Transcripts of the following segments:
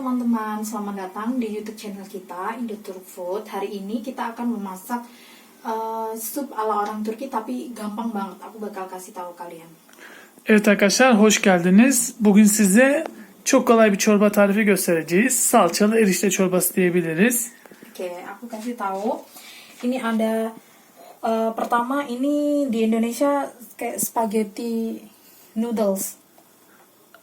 teman-teman, selamat datang di YouTube channel kita Indo Turk Food. Hari ini kita akan memasak eh, sup ala orang Turki tapi gampang banget. Aku bakal kasih tahu kalian. Evet arkadaşlar hoş geldiniz. Bugün size çok kolay bir çorba tarifi göstereceğiz. Salçalı erişte çorbası diyebiliriz. Oke, aku kasih tahu. Ini ada eh, pertama ini di Indonesia kayak spaghetti noodles.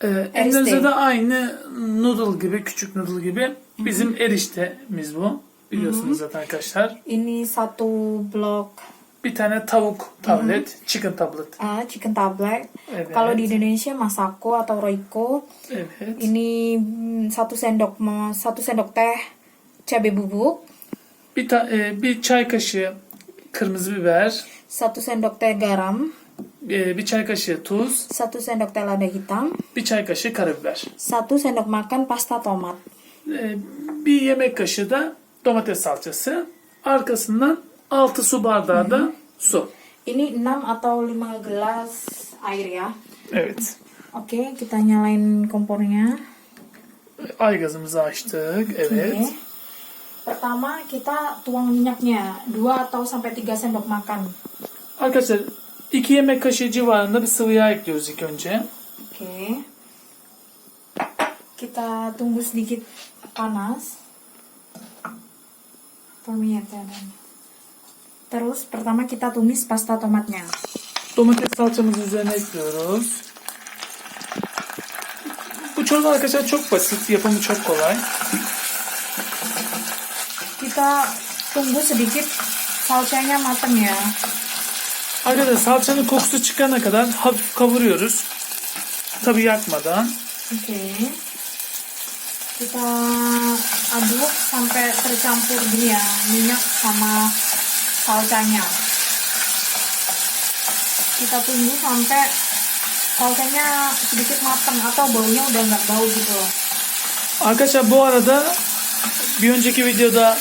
Ee, Endonezya'da aynı noodle gibi, küçük noodle gibi. Bizim eriştemiz bu. Biliyorsunuz zaten arkadaşlar. Ini satu blok Bir tane tavuk tablet, chicken tablet. eh, chicken tablet. Evet. Kalau di Indonesia masako atau roiko. Evet. Ini mm, satu sendok satu sendok teh cabai bubuk, Bir, ta- e, bir çay kaşığı kırmızı biber, satu sendok teh garam, bir çay kaşığı tuz, satu sendok teh lada hitam, bir çay kaşığı karabiber. satu sendok makan pasta tomat. Bir yemek kaşığı da domates salçası. Arkasından 6 su bardağı da su. Ini 6 atau 5 gelas air ya. Evet. Oke, kita nyalain kompornya. Ay gazımızı açtık. Evet. Oke. Pertama kita tuang minyaknya 2 atau sampai 3 sendok makan. Arkadaşlar 2 yemek kaşığı civarında bir sıvı yağ ekliyoruz ilk önce. Oke. Kita tunggu sedikit panas. Tumis ya, Dan. Terus pertama kita tumis pasta tomatnya. Domates salçamızı üzerine ekliyoruz. Bu çorba arkadaşlar çok basit. Yapımı çok kolay. Kita tunggu sedikit salcanya mateng ya. Arkadaşlar salçanın kokusu çıkana kadar hafif kavuruyoruz. Tabi yakmadan. Oke. Kita aduk sampai tercampur gini ya minyak sama salcanya. Kita tunggu sampai salcanya sedikit mateng atau baunya udah nggak bau gitu. Arkadaşlar bu arada bir önceki videoda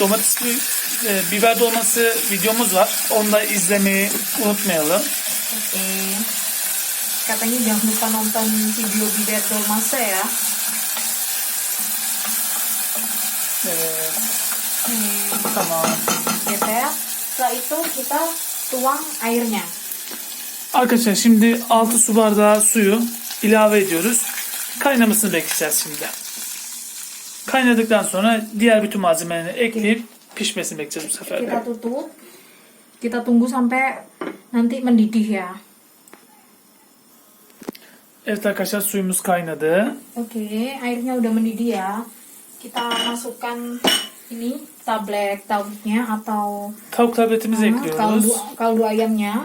domates e, biber dolması videomuz var. Onu da izlemeyi unutmayalım. Oke. Katanya jangan lupa nonton video biber dolmasa ya. Evet, Hmm, tamam. geser. Setelah itu kita tuang airnya. Arkadaşlar şimdi 6 su bardağı suyu ilave ediyoruz. Kaynamasını bekleyeceğiz şimdi. Kaynadıktan sonra diğer bütün malzemelerini ekleyip pişmesini bekleyeceğiz bu sefer Kita de. tutup. Kita tunggu sampai nanti mendidih ya. Evet arkadaşlar suyumuz kaynadı. Oke, airnya udah mendidih ya. Kita masukkan ini tablek tauhnya atau Tavuk tabletimizi kaldu ekliyoruz. kaldu ayamnya.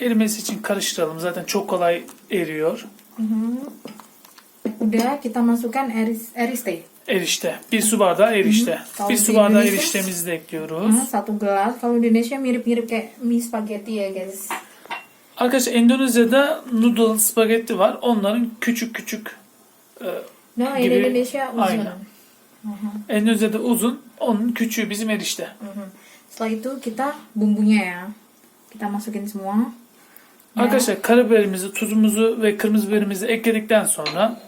Erimesi için karıştıralım. Zaten çok kolay eriyor. Mhm. Udah kita masukkan eris eriste. Erişte. Bir su bardağı erişte. Hı. Bir su bardağı Indonesia. eriştemizi de ekliyoruz. Ah, satu gelas. Kalau di Indonesia mirip-mirip kayak mie spaghetti ya guys. Arkadaşlar Endonezya'da noodle spagetti var. Onların küçük küçük e, No, Gibi, in Indonesia uzun. aynen. Endonezya'da uzun. Onun küçüğü bizim erişte. Mhm. Setelah itu kita bumbunya ya. Kita masukin semua. Arkadaşlar karabiberimizi, tuzumuzu ve kırmızı biberimizi ekledikten sonra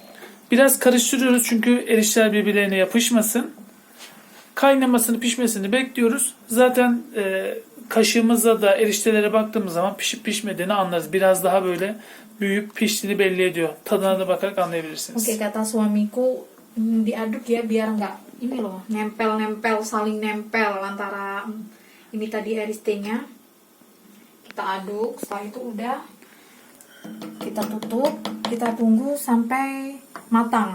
biraz karıştırıyoruz çünkü erişteler birbirlerine yapışmasın. Kaynamasını, pişmesini bekliyoruz. Zaten e, kaşığımızla da eriştelere baktığımız zaman pişip pişmediğini anlarız. Biraz daha böyle büyük piştiğini belli ediyor. Tadına da bakarak anlayabilirsiniz. Oke kata suamiku mm, diaduk ya biar nggak ini loh nempel-nempel saling nempel antara mm, ini tadi eristenya. Kita aduk, setelah itu udah kita tutup, kita tunggu sampai matang.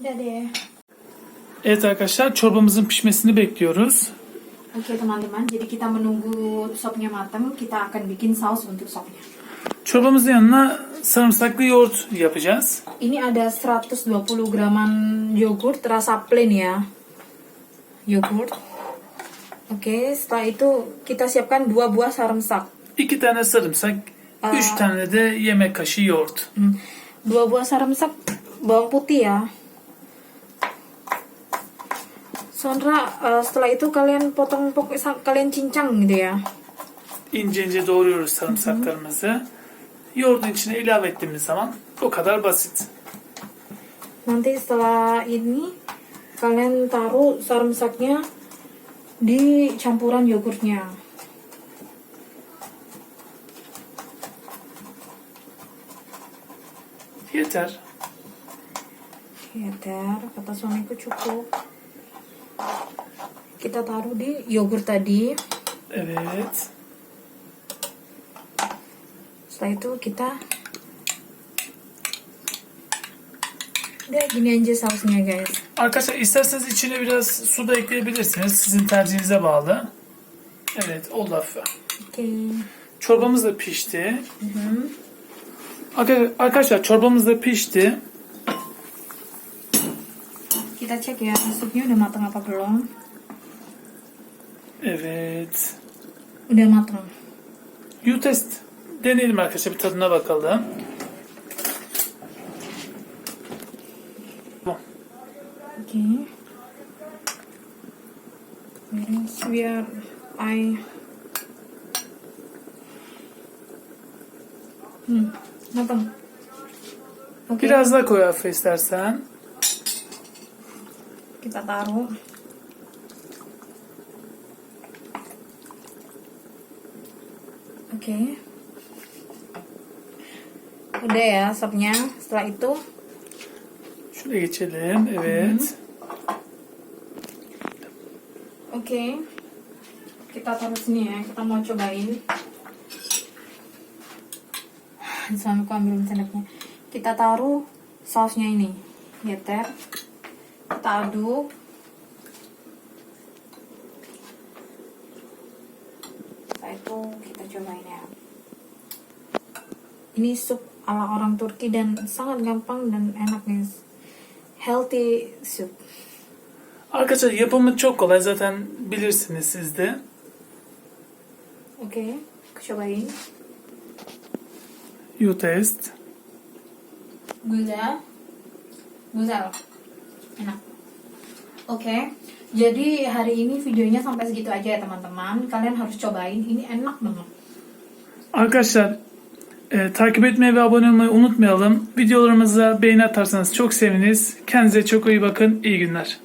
Udah deh. Evet arkadaşlar çorbamızın pişmesini bekliyoruz. Oke teman-teman, jadi kita menunggu sopnya matang, kita akan bikin saus untuk sopnya. Çorbamızın yanına sarımsaklı yoğurt yapacağız. Ini ada 120 graman yogurt rasa plain ya. Yogurt. Oke, setelah itu kita siapkan dua buah sarımsak. İki tane sarımsak, üç tane de yemek kaşığı yoğurt. Dua buah sarımsak bawang putih ya. Sonra eh, setelah itu kalian potong pokok kalian cincang gitu ya. İnce ince doğruyoruz sarımsaklarımızı. yoğurdun içine ilave ettiğimiz zaman o kadar basit. Nanti setelah ini kalian taruh sarımsaknya di campuran yogurtnya. Yeter. Yeter, kata suamiku cukup. Kita taruh di yogurt tadi. Evet. Setelah itu kita Udah gini aja sausnya guys. Arkadaşlar isterseniz içine biraz su da ekleyebilirsiniz. Sizin tercihinize bağlı. Evet oldu hafif. Oke. Çorbamız da pişti. Arkadaşlar, arkadaşlar çorbamız da pişti. Kita cek ya supnya udah matang apa belum. Evet. Udah matang. U-test deneyelim arkadaşlar bir tadına bakalım. Oke. Beres biar I Hmm, matang. Oke. Biraz daha koy hafif istersen. Kita taruh. Oke. Udah ya sopnya. Setelah itu Şuraya geçelim. Evet. Oke. Kita taruh sini ya. Kita mau cobain. Suamiku ambil sendoknya. Kita taruh sausnya ini. Yeter. Kita aduk. Setelah itu kita cobain ya. Ini sup ala orang Turki dan sangat gampang dan enak guys. Healthy soup. Arkadaşlar yapımı çok kolay. Zaten bilirsiniz siz de. Oke, aku cobain. U-test. Güzel. Güzel. Enak. Oke. Jadi hari ini videonya sampai segitu aja ya teman-teman. Kalian harus cobain. Ini enak banget. Arkadaşlar e, takip etmeyi ve abone olmayı unutmayalım. Videolarımıza beğeni atarsanız çok seviniriz. Kendinize çok iyi bakın. İyi günler.